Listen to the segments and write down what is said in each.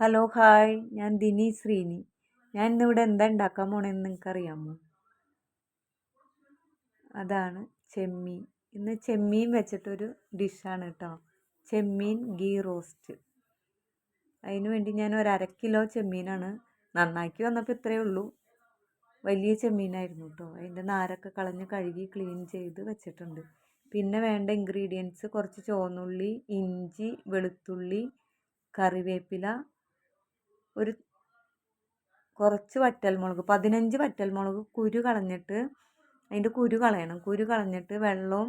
Hello hi ഞാൻ ദിനി ശ്രീനി. ഞാൻ ഇന്നിവിടെ എന്താ ഉണ്ടാക്കാൻ പോണെന്ന് നിങ്ങൾക്ക് അറിയാമോ? അതാണ് ചെമ്മീൻ. ഇന്ന് ചെമ്മീൻ വെച്ചിട്ടൊരു ഡിഷാണ് കേട്ടോ ചെമ്മീൻ ഗീ റോസ്റ്റ്. അതിനു വേണ്ടി ഞാൻ ഒരു അര കിലോ ചെമ്മീനാണ് നന്നാക്കി വന്നപ്പോൾ ഇത്രയേ ഉള്ളൂ. വലിയ ചെമ്മീനായിരുന്നു കേട്ടോ അതിന്റെ നാരൊക്കെ കളഞ്ഞ് കഴുകി ക്ലീൻ ചെയ്ത് വെച്ചിട്ടുണ്ട്. പിന്നെ വേണ്ട ഇൻഗ്രീഡിയൻസ് കുറച്ച് ചുവന്നുള്ളി ഇഞ്ചി വെളുത്തുള്ളി കറിവേപ്പില ഒരു കുറച്ച് വറ്റൽമുളക് പതിനഞ്ച് വറ്റൽമുളക് കുരു കളഞ്ഞിട്ട് അതിന്റെ കുരു കളയണം. കുരു കളഞ്ഞിട്ട് വെള്ളവും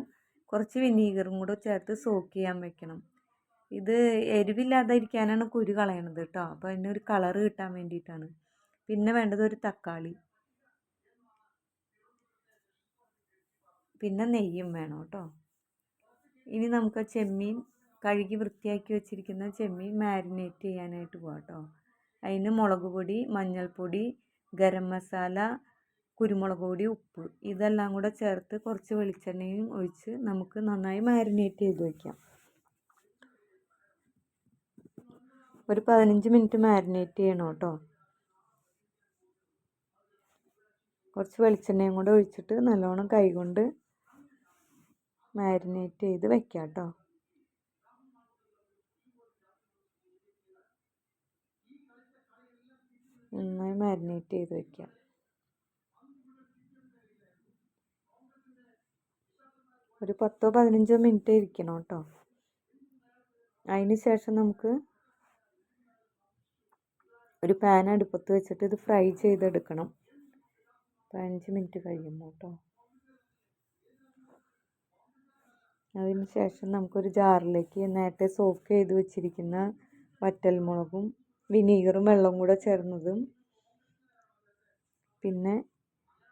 കുറച്ച് വിനീഗറും കൂടെ ചേർത്ത് സോക്ക് ചെയ്യാൻ വെക്കണം. ഇത് എരിവില്ലാതിരിക്കാനാണ് കുരു കളയണത് കേട്ടോ അപ്പോൾ ഒരു കളറ് കിട്ടാൻ വേണ്ടിയിട്ടാണ്. പിന്നെ വേണ്ടത് ഒരു തക്കാളി. പിന്നെ നെയ്യും വേണം കേട്ടോ ഇനി നമുക്ക് ചെമ്മീൻ കഴുകി വൃത്തിയാക്കി വെച്ചിരിക്കുന്ന ചെമ്മീൻ മാരിനേറ്റ് ചെയ്യാനായിട്ട് പോകാം കേട്ടോ അതിന് മുളക് പൊടി മഞ്ഞൾപ്പൊടി ഗരം മസാല കുരുമുളക് പൊടി ഉപ്പ് ഇതെല്ലാം കൂടെ ചേർത്ത് കുറച്ച് വെളിച്ചെണ്ണയും ഒഴിച്ച് നമുക്ക് നന്നായി മാരിനേറ്റ് ചെയ്ത് വയ്ക്കാം ഒരു പതിനഞ്ച് മിനിറ്റ് മാരിനേറ്റ് ചെയ്യണം കേട്ടോ. കുറച്ച് വെളിച്ചെണ്ണയും കൂടെ ഒഴിച്ചിട്ട് നല്ലോണം കൈകൊണ്ട് മാരിനേറ്റ് ചെയ്ത് വെക്കാം കേട്ടോ. നന്നായി മാരിനേറ്റ് ചെയ്ത് വെക്കാം. ഒരു പത്തോ പതിനഞ്ചോ മിനിറ്റ് ഇരിക്കണം കേട്ടോ. അതിന് ശേഷം നമുക്ക് ഒരു പാൻ അടുപ്പത്ത് വെച്ചിട്ട് ഇത് ഫ്രൈ ചെയ്തെടുക്കണം. പതിനഞ്ച് മിനിറ്റ് കഴിയുമ്പോൾ കേട്ടോ. അതിന് ശേഷം നമുക്കൊരു ജാറിലേക്ക് നേരത്തെ സോക്ക് ചെയ്ത് വെച്ചിരിക്കുന്ന വറ്റൽമുളകും വിനീഗറും വെള്ളവും കൂടെ ചേർന്നതും. പിന്നെ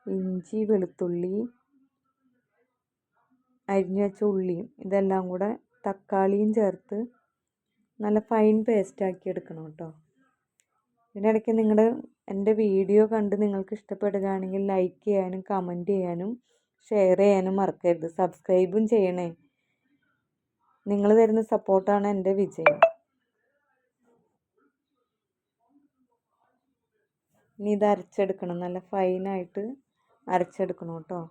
ഇഞ്ചി വെളുത്തുള്ളി അരിഞ്ഞ വെച്ച ഉള്ളിയും ഇതെല്ലാം കൂടെ തക്കാളിയും ചേർത്ത് നല്ല ഫൈൻ പേസ്റ്റാക്കി എടുക്കണം കേട്ടോ ഇതിനിടയ്ക്ക് നിങ്ങളുടെ എന്റെ വീഡിയോ കണ്ട് നിങ്ങൾക്ക് ഇഷ്ടപ്പെടുകയാണെങ്കിൽ ലൈക്ക് ചെയ്യാനും കമന്റ് ചെയ്യാനും ഷെയർ ചെയ്യാനും മറക്കരുത്. സബ്സ്ക്രൈബും ചെയ്യണേ. നിങ്ങൾ തരുന്ന സപ്പോർട്ടാണ് എന്റെ വിജയം. ഇനി ഇത് അരച്ചെടുക്കണം. നല്ല ഫൈനായിട്ട് അരച്ചെടുക്കണം കേട്ടോ.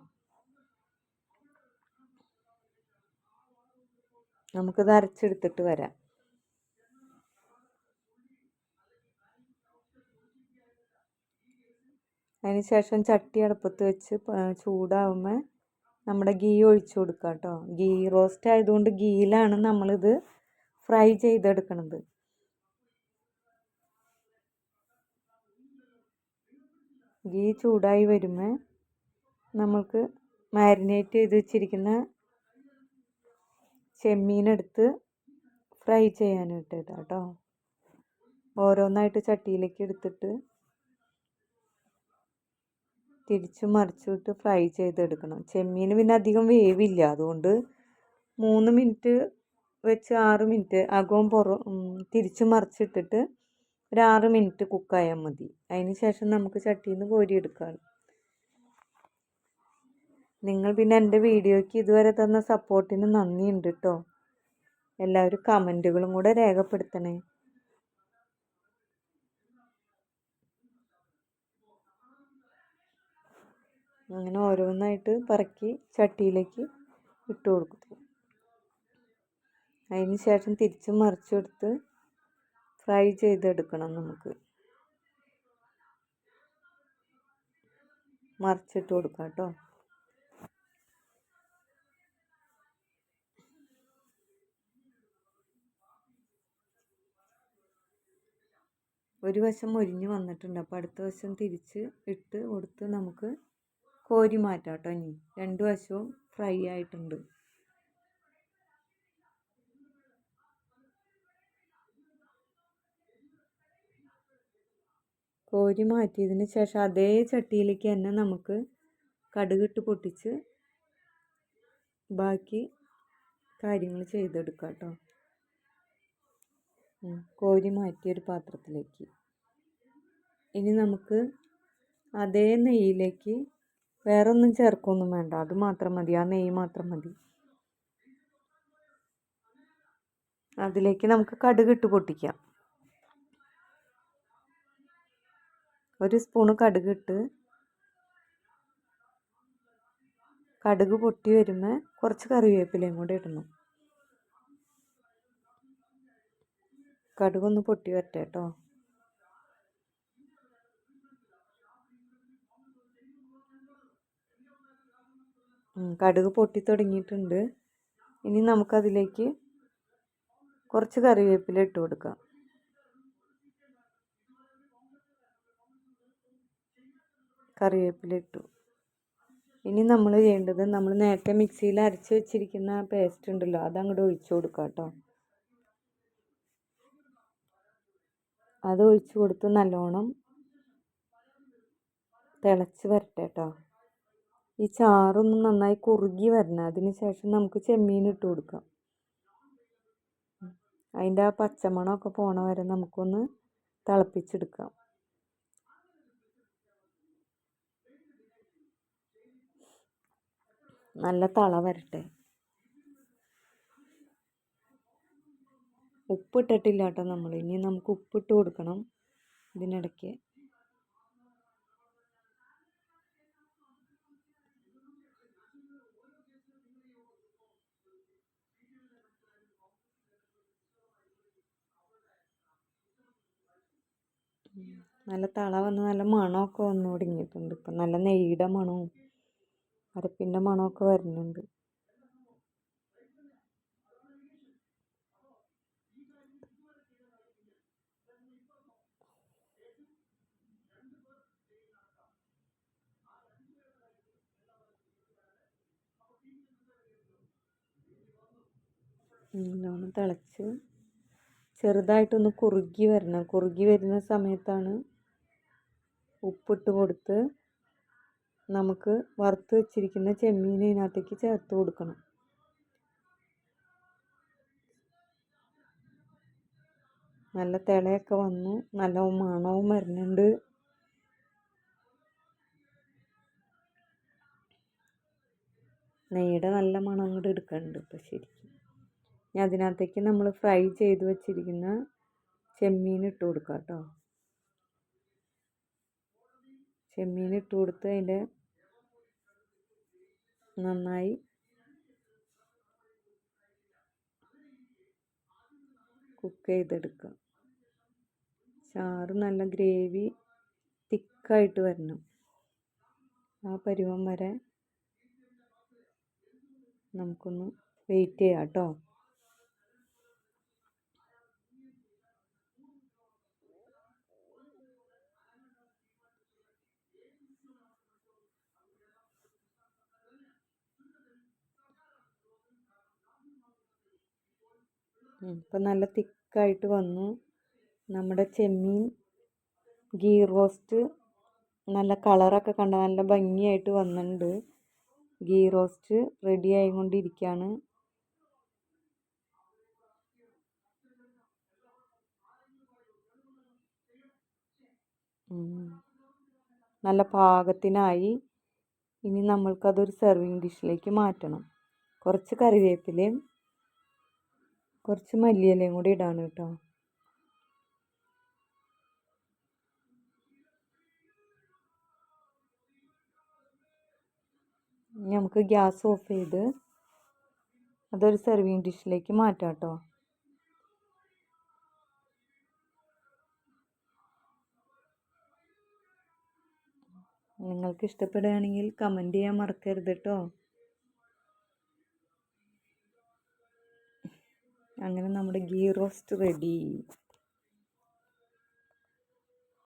നമുക്കിത് അരച്ചെടുത്തിട്ട് വരാം. ശേഷം ചട്ടി അടുപ്പത്ത് വെച്ച് ചൂടാവുമ്പോൾ നമ്മുടെ ഗീ ഒഴിച്ചു കൊടുക്കുക കേട്ടോ. ഗീ റോസ്റ്റ് ആയതുകൊണ്ട് ഗീയിലാണ് നമ്മളിത് ഫ്രൈ ചെയ്തെടുക്കണത്. ഗീ ചൂടായി വരുമ്പോൾ നമ്മൾക്ക് മാരിനേറ്റ് ചെയ്ത് വെച്ചിരിക്കുന്ന ചെമ്മീനെടുത്ത് ഫ്രൈ ചെയ്യാനായിട്ട് കേട്ടോ ഓരോന്നായിട്ട് ചട്ടിയിലേക്ക് എടുത്തിട്ട് തിരിച്ചു മറിച്ചിട്ട് ഫ്രൈ ചെയ്തെടുക്കണം. ചെമ്മീൻ പിന്നെ അധികം വേവില്ല. അതുകൊണ്ട് മൂന്ന് മിനിറ്റ് വെച്ച് ആറ് മിനിറ്റ് അകവും പുറം തിരിച്ചു മറിച്ചിട്ടിട്ട് ഒരു ആറ് മിനിറ്റ് കുക്കായാൽ മതി. അതിന് ശേഷം നമുക്ക് ചട്ടിയിൽ നിന്ന് കോരിയെടുക്കാം നിങ്ങൾ പിന്നെ എന്റെ വീഡിയോയ്ക്ക് ഇതുവരെ തന്ന സപ്പോർട്ടിന് നന്ദിയുണ്ട് കേട്ടോ എല്ലാവരും കമന്റുകളും കൂടെ രേഖപ്പെടുത്തണേ. അങ്ങനെ ഓരോന്നായിട്ട് പറക്കി ചട്ടിയിലേക്ക് ഇട്ട് കൊടുക്കും. അതിന് ശേഷം തിരിച്ചും മറിച്ചെടുത്ത് ഫ്രൈ ചെയ്തെടുക്കണം നമുക്ക്. മറിച്ചിട്ട് കൊടുക്കാം കേട്ടോ. ഒരു വശം മുരിഞ്ഞ് വന്നിട്ടുണ്ട്. അപ്പോൾ അടുത്ത വശം തിരിച്ച് ഇട്ട് കൊടുത്ത് നമുക്ക് കോരി മാറ്റാം കേട്ടോ ഇനി. രണ്ട് വശവും ഫ്രൈ ആയിട്ടുണ്ട്. കോരി മാറ്റിയതിന് ശേഷം അതേ ചട്ടിയിലേക്ക് തന്നെ നമുക്ക് കടുകിട്ട് പൊട്ടിച്ച് ബാക്കി കാര്യങ്ങൾ ചെയ്തെടുക്കാം കേട്ടോ. കോരി മാറ്റിയൊരു പാത്രത്തിലേക്ക്. ഇനി നമുക്ക് അതേ നെയ്യിലേക്ക് വേറെ ഒന്നും ചേർക്കൊന്നും വേണ്ട. അത് മാത്രം മതി. ആ നെയ്യ് മാത്രം മതി. അതിലേക്ക് നമുക്ക് കടുക് ഇട്ട് പൊട്ടിക്കാം. ഒരു സ്പൂണ് കടുക് ഇട്ട് കടുക് പൊട്ടി വരുമ്പോൾ കുറച്ച് കറിവേപ്പിലയും കൂടി ഇടണം. കടുകൊന്ന് പൊട്ടി വരട്ടെ കേട്ടോ കടുക് പൊട്ടി തുടങ്ങിയിട്ടുണ്ട്. ഇനി നമുക്കതിലേക്ക് കുറച്ച് കറിവേപ്പില ഇട്ട് കൊടുക്കാം. കറിവേപ്പില ഇട്ടു ഇനി നമ്മൾ ചെയ്യേണ്ടത് നമ്മൾ നേരത്തെ മിക്സിയിൽ അരച്ച് വെച്ചിരിക്കുന്ന പേസ്റ്റ് ഉണ്ടല്ലോ അത് അങ്ങോട്ട് ഒഴിച്ചു കൊടുക്കാം കേട്ടോ അത് ഒഴിച്ച് കൊടുത്ത് നല്ലോണം തിളച്ച് വരട്ടെ കേട്ടോ ഈ ചാറൊന്ന് നന്നായി കുറുകി വരണം അതിന് ശേഷം നമുക്ക് ചെമ്മീൻ ഇട്ട് കൊടുക്കാം. അതിന്റെ ആ പച്ചമണമൊക്കെ പോണ വരെ നമുക്കൊന്ന് തിളപ്പിച്ചെടുക്കാം. നല്ല തള വരട്ടെ. ഉപ്പിട്ടിട്ടില്ല കേട്ടോ നമ്മൾ ഇനി നമുക്ക് ഉപ്പിട്ട് കൊടുക്കണം ഇതിനിടയ്ക്ക്. നല്ല തള വന്ന് നല്ല മണമൊക്കെ വന്നു തുടങ്ങിയിട്ടുണ്ട് ഇപ്പം നല്ല നെയ്യുടെ മണവും അരപ്പിന്റെ മണമൊക്കെ വരുന്നുണ്ട്. നല്ലോണം തിളച്ച് ചെറുതായിട്ടൊന്ന് കുറുകി വരണം. കുറുകി വരുന്ന സമയത്താണ് ഉപ്പിട്ട് കൊടുത്ത് നമുക്ക് വറുത്ത് വെച്ചിരിക്കുന്ന ചെമ്മീൻ ഇതിനകത്തേക്ക് ചേർത്ത് കൊടുക്കണം. നല്ല തിളയൊക്കെ വന്നു. നല്ല മണവും വരുന്നുണ്ട്. നെയ്യുടെ നല്ല മണം അങ്ങോട്ട് എടുക്കുന്നുണ്ട് ഇപ്പം ശരിക്കും. ഇനി അതിനകത്തേക്ക് നമ്മൾ ഫ്രൈ ചെയ്ത് വെച്ചിരിക്കുന്ന ചെമ്മീൻ ഇട്ട് കൊടുക്കാം കേട്ടോ ചെമ്മീൻ ഇട്ട് കൊടുത്ത് അതിന്റെ നന്നായി. കുക്ക് ചെയ്തെടുക്കുക ചാറ് നല്ല ഗ്രേവി തിക്കായിട്ട് വരണം. ആ പരുവം വരെ നമുക്കൊന്ന് വെയിറ്റ് ചെയ്യാം കേട്ടോ. ഇപ്പം നല്ല തിക്കായിട്ട് വന്നു. നമ്മുടെ ചെമ്മീൻ ഗീ റോസ്റ്റ് നല്ല കളറൊക്കെ കണ്ട നല്ല ഭംഗിയായിട്ട് വന്നിട്ടുണ്ട് ഗീ റോസ്റ്റ് റെഡി ആയിക്കൊണ്ടിരിക്കുകയാണ് നല്ല പാകത്തിനായി ഇനി നമ്മൾക്കതൊരു സെർവിങ് ഡിഷിലേക്ക് മാറ്റണം. കുറച്ച് കറിവേപ്പിലയും കുറച്ച് മല്ലിയിലയും കൂടി ഇടാണ് കേട്ടോ. നമുക്ക് ഗ്യാസ് ഓഫ് ചെയ്ത് അതൊരു സെർവിങ് ഡിഷിലേക്ക് മാറ്റാം കേട്ടോ. നിങ്ങൾക്ക് ഇഷ്ടപ്പെടുകയാണെങ്കിൽ കമന്റ് ചെയ്യാൻ മറക്കരുത് കേട്ടോ. അങ്ങനെ നമ്മുടെ ഗീ റോസ്റ്റ് റെഡി.